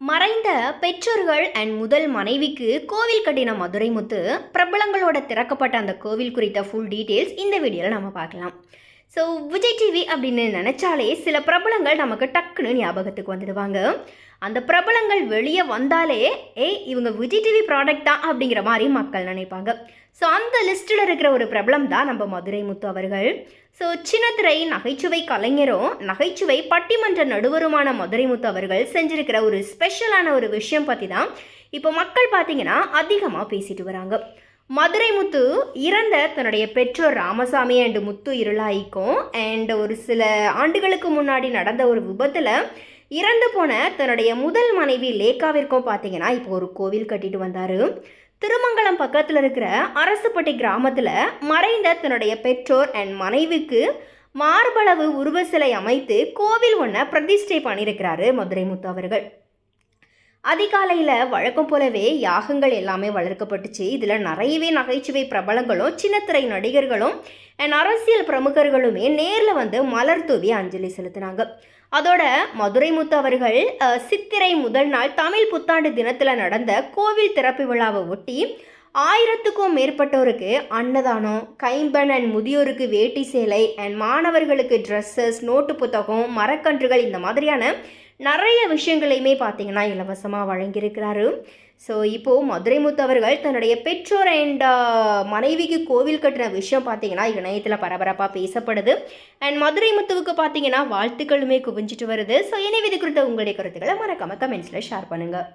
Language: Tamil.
மறைந்த பெற்றோர்கள் அண்ட் முதல் மனைவிக்கு கோவில் கட்டின மதுரை முத்து பிரபலங்களோட திறக்கப்பட்ட அந்த கோவில் குறித்த ஃபுல் டீட்டெயில்ஸ் இந்த வீடியோவில் நம்ம பார்க்கலாம். ஸோ விஜய் டிவி அப்படின்னு நினச்சாலே சில பிரபலங்கள் நமக்கு டக்குன்னு ஞாபகத்துக்கு வந்துடுவாங்க. அந்த பிரபலங்கள் வெளியே வந்தாலே ஏய் இவங்க விஜய் டிவி ப்ராடக்ட் தான் அப்படிங்கிற மாதிரி மக்கள் நினைப்பாங்க. ஸோ அந்த லிஸ்ட்டில் இருக்கிற ஒரு பிரபலம் தான் நம்ம மதுரை முத்து அவர்கள். ஸோ சின்னத்திரை நகைச்சுவை கலைஞரும் நகைச்சுவை பட்டிமன்ற நடுவருமான மதுரை முத்து அவர்கள் செஞ்சிருக்கிற ஒரு ஸ்பெஷலான ஒரு விஷயம் பற்றி தான் இப்போ மக்கள் பார்த்தீங்கன்னா அதிகமாக பேசிட்டு வராங்க. மதுரை முத்து இறந்த தன்னுடைய பெற்றோர் ராமசாமி அண்ட் முத்து இருளாய்க்கும். அண்ட் ஒரு சில ஆண்டுகளுக்கு முன்னாடி நடந்த ஒரு விபத்தில் இறந்து போன தன்னுடைய முதல் மனைவி லேக்காவிற்கும் பார்த்தீங்கன்னா இப்போ ஒரு கோவில் கட்டிட்டு வந்தார். திருமங்கலம் பக்கத்தில் இருக்கிற அரசுப்பட்டி கிராமத்தில் மறைந்த தன்னுடைய பெற்றோர் அண்ட் மனைவிக்கு மார்பளவு உருவ சிலை அமைத்து கோவில் ஒன்றை பிரதிஷ்டை பண்ணியிருக்கிறாரு மதுரை முத்து அவர்கள். அதிகாலையில் வழக்கம் போலவே யாகங்கள் எல்லாமே வளர்க்கப்பட்டுச்சு. இதில் நிறையவே நகைச்சுவை பிரபலங்களும் சின்னத்திரை நடிகர்களும் அண்ட் அரசியல் பிரமுகர்களுமே நேரில் வந்து மலர் தூவி அஞ்சலி செலுத்தினாங்க. அதோட மதுரை முத்து அவர்கள் சித்திரை முதல் நாள் தமிழ் புத்தாண்டு தினத்தில் நடந்த கோவில் திறப்பு விழாவை ஒட்டி ஆயிரத்துக்கும் மேற்பட்டோருக்கு அன்னதானம் கைம்பன் அண்ட் முதியோருக்கு வேட்டி சேலை அண்ட் மாணவர்களுக்கு ட்ரெஸ்ஸஸ் நோட்டு புத்தகம் மரக்கன்றுகள் இந்த மாதிரியான நிறைய விஷயங்களையுமே பார்த்தீங்கன்னா இலவசமாக வழங்கியிருக்கிறாரு. ஸோ இப்போது மதுரை முத்து அவர்கள் தன்னுடைய பெற்றோர் அண்ட் மனைவிக்கு கோவில் கட்டின விஷயம் பார்த்தீங்கன்னா இணையத்தில் பரபரப்பாக பேசப்படுது. அண்ட் மதுரை முத்துவுக்கு பார்த்தீங்கன்னா வாழ்த்துக்களுமே குவிஞ்சிட்டு வருது. ஸோ எனவே இது குறித்த உங்களுடைய கருத்துக்களை மறக்காம கமெண்ட்ஸில் ஷேர் பண்ணுங்கள்